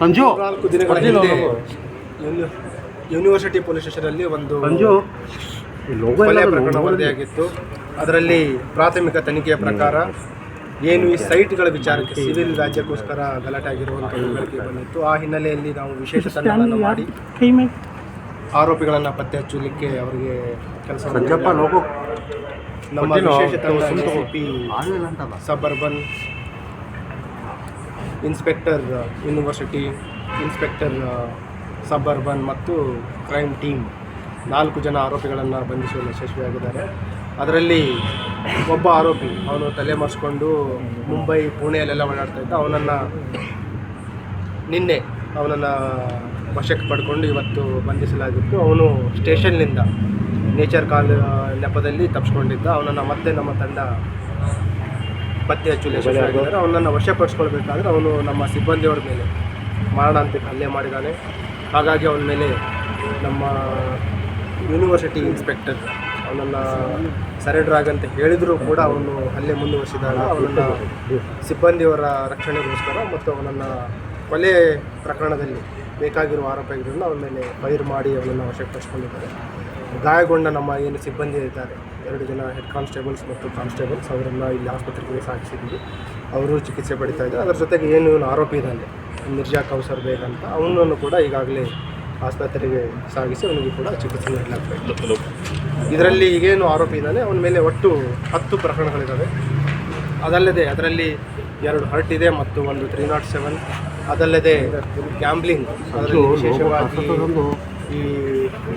ಸಂಜು. ನಾಲ್ಕು ದಿನಗಳ ಹಿಂದೆ ಯೂನಿ- ಯೂನಿವರ್ಸಿಟಿ ಪೊಲೀಸ್ ಸ್ಟೇಷನಲ್ಲಿ ಒಂದು ಸಂಜು. ಈ ಲೋಗೋ ಕೊಲೆ ಎಲ್ಲ ಪ್ರಕರಣ ವರದಿಯಾಗಿತ್ತು. ಅದರಲ್ಲಿ ಪ್ರಾಥಮಿಕ ತನಿಖೆಯ ಪ್ರಕಾರ ಏನು ಈ ಸೈಟ್ಗಳ ವಿಚಾರಕ್ಕೆ ಸಿವಿಲ್ ರಾಜ್ಯಕ್ಕೋಸ್ಕರ ಗಲಾಟೆ ಆಗಿರುವಂತಹ ಬೆಳಕಿಗೆ ಬಂದಿತ್ತು. ಆ ಹಿನ್ನೆಲೆಯಲ್ಲಿ ನಾವು ವಿಶೇಷ ತಂಡಗಳನ್ನು ಮಾಡಿ ಆರೋಪಿಗಳನ್ನು ಪತ್ತೆ ಹಚ್ಚಲಿಕ್ಕೆ ಅವರಿಗೆ ಕೆಲಸ ಸಂಜಪ್ಪ ಲೋಗೋ ನಮ್ಮ ವಿಶೇಷ ತಂಡ sub urban inspector university inspector sub urban ಮತ್ತು ಕ್ರೈಮ್ ಟೀಮ್ ನಾಲ್ಕು ಜನ ಆರೋಪಿಗಳನ್ನು ಬಂಧಿಸುವಲ್ಲಿ ಯಶಸ್ವಿಯಾಗಿದ್ದಾರೆ. ಅದರಲ್ಲಿ ಒಬ್ಬ ಆರೋಪಿ, ಅವನು ತಲೆ ಮರೆಸ್ಕೊಂಡು ಮುಂಬೈ, ಪುಣೆಯಲ್ಲೆಲ್ಲ ಓಡಾಡ್ತಾ ಇದ್ದ. ಅವನನ್ನು ನಿನ್ನೆ ಅವನನ್ನು ವಶಕ್ಕೆ ಪಡ್ಕೊಂಡು ಇವತ್ತು ಬಂಧಿಸಲಾಗಿತ್ತು. ಅವನು ಸ್ಟೇಷನ್ನಿಂದ ನೇಚರ್ ಕಾಲ್ ನೆಪದಲ್ಲಿ ತಪ್ಪಿಸ್ಕೊಂಡಿದ್ದ ಅವನನ್ನು ಮತ್ತೆ ನಮ್ಮ ತಂಡ ಪತ್ತೆ ಹಚ್ಚು ಯಶಸ್ವಿಯಾಗಿದ್ದಾರೆ ಅವನನ್ನು ವಶಪಡಿಸ್ಕೊಳ್ಬೇಕಾದ್ರೆ ಅವನು ನಮ್ಮ ಸಿಬ್ಬಂದಿಯವರ ಮೇಲೆ ಮಾರಣಾಂತಿಕ ಹಲ್ಲೆ ಮಾಡಿದ್ದಾನೆ. ಹಾಗಾಗಿ ಅವನ ಮೇಲೆ ನಮ್ಮ ಯೂನಿವರ್ಸಿಟಿ ಇನ್ಸ್ಪೆಕ್ಟರ್ ಅವನನ್ನು ಸರೆಂಡರ್ ಆಗಂತ ಹೇಳಿದರೂ ಕೂಡ ಅವನು ಹಲ್ಲೆ ಮುಂದುವರಿಸಿದಾಗ ಅವನನ್ನು ಸಿಬ್ಬಂದಿಯವರ ರಕ್ಷಣೆಗೋಸ್ಕರ ಮತ್ತು ಅವನನ್ನು ಕೊಲೆ ಪ್ರಕರಣದಲ್ಲಿ ಬೇಕಾಗಿರುವ ಆರೋಪ ಇದ್ರಿಂದ ಅವನ ಮೇಲೆ ಫೈರ್ ಮಾಡಿ ಅವನನ್ನು ವಶಪಡಿಸ್ಕೊಂಡಿದ್ದಾರೆ. ಗಾಯಗೊಂಡ ನಮ್ಮ ಏನು ಸಿಬ್ಬಂದಿ ಇದ್ದಾರೆ ಎರಡು ಜನ ಹೆಡ್ ಕಾನ್ಸ್ಟೇಬಲ್ಸ್ ಮತ್ತು ಕಾನ್ಸ್ಟೇಬಲ್ಸ್ ಅವರನ್ನು ಇಲ್ಲಿ ಆಸ್ಪತ್ರೆಗೆ ಸಾಗಿಸಿದ್ವಿ. ಅವರು ಚಿಕಿತ್ಸೆ ಪಡಿತಾ ಇದ್ದಾರೆ. ಅದರ ಜೊತೆಗೆ ಏನು ಇವನು ಆರೋಪಿ ಇದ್ದಾನೆ ಮಿರ್ಜಾ ಕೌಸರ್ ಬೇಗ ಅಂತ ಅವನನ್ನು ಕೂಡ ಈಗಾಗಲೇ ಆಸ್ಪತ್ರೆಗೆ ಸಾಗಿಸಿ ಅವನಿಗೆ ಕೂಡ ಚಿಕಿತ್ಸೆ ನೀಡಲಾಗಬೇಕು ಇದರಲ್ಲಿ ಈಗೇನು ಆರೋಪಿ ಇದ್ದಾನೆ ಅವನ ಮೇಲೆ ಒಟ್ಟು ಹತ್ತು ಪ್ರಕರಣಗಳಿದ್ದಾವೆ. ಅದಲ್ಲದೆ ಅದರಲ್ಲಿ ಎರಡು ಹರ್ಟ್ ಇದೆ ಮತ್ತು ಒಂದು ತ್ರೀ ನಾಟ್ ಸೆವೆನ್ ಅದಲ್ಲದೆ ಗ್ಯಾಂಬ್ಲಿಂಗ್ ಅದರಲ್ಲಿ ವಿಶೇಷವಾಗಿ ಈ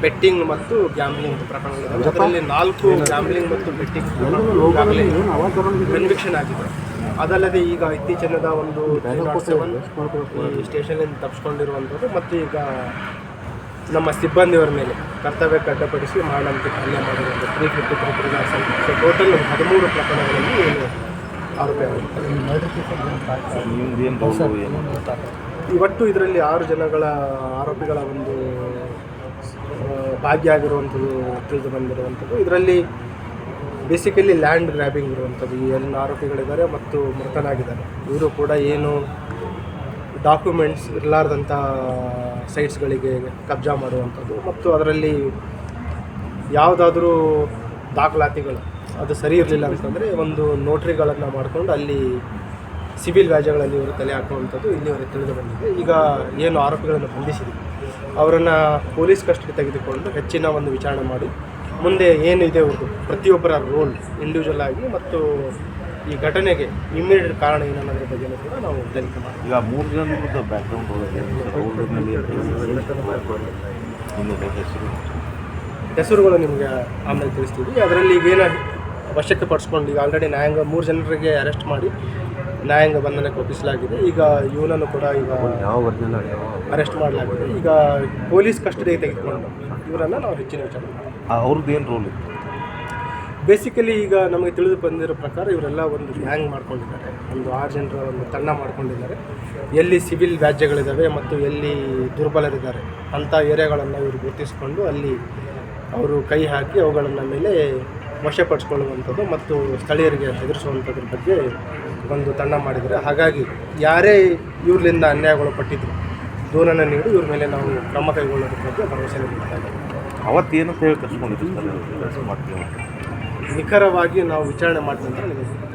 ಬೆಟ್ಟಿಂಗ್ ಮತ್ತು ಗ್ಯಾಂಬ್ಲಿಂಗ್ ಪ್ರಕರಣಗಳು ಅದರಲ್ಲಿ ನಾಲ್ಕು ಗ್ಯಾಂಬ್ಲಿಂಗ್ ಮತ್ತು ಬೆಟ್ಟಿಂಗ್ ಈಗಾಗಲೇ ಕನ್ವಿಕ್ಷನ್ ಆಗಿದೆ. ಅದಲ್ಲದೆ ಈಗ ಇತ್ತೀಚಿನದ ಒಂದು ಸೆವೆನ್ ಈ ಸ್ಟೇಷನಿಂದ ತಪ್ಪಿಸ್ಕೊಂಡಿರುವಂಥದ್ದು ಮತ್ತು ಈಗ ನಮ್ಮ ಸಿಬ್ಬಂದಿಯವರ ಮೇಲೆ ಕರ್ತವ್ಯಕ್ಕೆ ಅಡ್ಡಪಡಿಸಿ ಮಾಡಂತಿಕ ಹಲ್ಲೆ ಮಾಡಿರುವಂಥ three fifty three three so total ಹದಿಮೂರು ಪ್ರಕರಣಗಳಲ್ಲಿ ಆರೋಪಿ ಇವತ್ತು ಇದರಲ್ಲಿ ಆರು ಜನಗಳ ಆರೋಪಿಗಳ ಒಂದು ಆ, ಭಾಗಿಯಾಗಿರುವಂಥದ್ದು ತಿಳಿದು ಬಂದಿರುವಂಥದ್ದು. ಇದರಲ್ಲಿ ಬೇಸಿಕಲಿ ಲ್ಯಾಂಡ್ ಗ್ರ್ಯಾಬಿಂಗ್ ಇರುವಂಥದ್ದು. ಈ ಎಲ್ಲ ಆರೋಪಿಗಳಿದ್ದಾರೆ ಮತ್ತು ಮೃತನಾಗಿದ್ದಾರೆ. ಇವರು ಕೂಡ ಏನು ಡಾಕ್ಯುಮೆಂಟ್ಸ್ ಇರಲಾರ್ದಂಥ ಸೈಟ್ಸ್ಗಳಿಗೆ ಕಬ್ಜಾ ಮಾಡುವಂಥದ್ದು. ಮತ್ತು ಅದರಲ್ಲಿ ಯಾವುದಾದ್ರೂ ದಾಖಲಾತಿಗಳು ಅದು ಸರಿ ಇರಲಿಲ್ಲ ಅಂತಂದರೆ ಒಂದು ನೋಟ್ರಿಗಳನ್ನು ಮಾಡಿಕೊಂಡು ಅಲ್ಲಿ ಸಿವಿಲ್ ವ್ಯಾಜ್ಯಗಳಲ್ಲಿ ಇವರು ತಲೆ ಹಾಕುವಂಥದ್ದು ಇಲ್ಲಿವರೆಗೆ ತಿಳಿದು ಬಂದಿದೆ. ಈಗ ಏನು ಆರೋಪಿಗಳನ್ನು ಬಂಧಿಸಿದೆ. ಅವರನ್ನು ಪೊಲೀಸ್ ಕಸ್ಟಡಿ ತೆಗೆದುಕೊಂಡು ಹೆಚ್ಚಿನ ಒಂದು ವಿಚಾರಣೆ ಮಾಡಿ ಮುಂದೆ ಏನಿದೆ ಅವ್ರದ್ದು ಪ್ರತಿಯೊಬ್ಬರ ರೋಲ್ ಇಂಡಿವಿಜುವಲ್ ಆಗಿ ಮತ್ತು ಈ ಘಟನೆಗೆ ಇಮ್ಮಿಡಿಯೇಟ್ ಕಾರಣ ಏನನ್ನೋದ್ರ ಬಗ್ಗೆ ಕೂಡ ನಾವು ತನಿಖೆ ಮಾಡ್ತೀವಿ. ಈಗ ಮೂರು ಜನದ ಬ್ಯಾಕ್ಗ್ರೌಂಡ್ ಹೆಸರು? ಹೆಸರುಗಳು ನಿಮಗೆ ಆಮೇಲೆ ತಿಳಿಸ್ತೀವಿ. ಅದರಲ್ಲಿ ಈಗೇನು ವಶಕ್ಕೆ ಪಡಿಸ್ಕೊಂಡು ಈಗ ಆಲ್ರೆಡಿ ನ್ಯಾಯಾಂಗ ಮೂರು ಜನರಿಗೆ ಅರೆಸ್ಟ್ ಮಾಡಿ ನ್ಯಾಯಾಂಗ ಬಂಧನಕ್ಕೆ ಒಪ್ಪಿಸಲಾಗಿದೆ. ಈಗ ಇವನನ್ನು ಕೂಡ ಈಗ ಅರೆಸ್ಟ್ ಮಾಡಲಾಗಿದೆ. ಈಗ ಪೊಲೀಸ್ ಕಸ್ಟಡಿಗೆ ತೆಗೆದುಕೊಂಡು ಇವರನ್ನು ನಾವು ಹೆಚ್ಚಿನ ವಿಚಾರ. ಅವ್ರದ್ದು ಏನು ರೋಲ್ ಇತ್ತು? ಬೇಸಿಕಲಿ ಈಗ ನಮಗೆ ತಿಳಿದು ಬಂದಿರೋ ಪ್ರಕಾರ ಇವರೆಲ್ಲ ಒಂದು ಗ್ಯಾಂಗ್ ಮಾಡ್ಕೊಂಡಿದ್ದಾರೆ. ಒಂದು ಆರು ಜನರ ಒಂದು ತಂಡ ಮಾಡ್ಕೊಂಡಿದ್ದಾರೆ. ಎಲ್ಲಿ ಸಿವಿಲ್ ವ್ಯಾಜ್ಯಗಳಿದ್ದಾವೆ ಮತ್ತು ಎಲ್ಲಿ ದುರ್ಬಲರಿದ್ದಾರೆ ಅಂಥ ಏರಿಯಾಗಳನ್ನು ಇವರು ಗುರುತಿಸಿಕೊಂಡು ಅಲ್ಲಿ ಅವರು ಕೈ ಹಾಕಿ ಅವುಗಳನ್ನ ಮೇಲೆ ವಶಪಡಿಸ್ಕೊಳ್ಳುವಂಥದ್ದು ಮತ್ತು ಸ್ಥಳೀಯರಿಗೆ ಎದುರಿಸುವಂಥದ್ರ ಬಗ್ಗೆ ಒಂದು ತಂಡ ಮಾಡಿದರೆ ಹಾಗಾಗಿ ಯಾರೇ ಇವ್ರಲಿಂದ ಅನ್ಯಾಯಗೊಳಪಟ್ಟಿದ್ರು ದೂರನ್ನು ನೀಡಿ ಇವ್ರ ಮೇಲೆ ನಾವು ಕ್ರಮ ಕೈಗೊಳ್ಳೋದ್ರ ಬಗ್ಗೆ ಭರವಸೆ ಅವತ್ತೇನು ನಿಖರವಾಗಿ ನಾವು ವಿಚಾರಣೆ ಮಾಡಿದ ನಂತರ ನಿಮಗೆ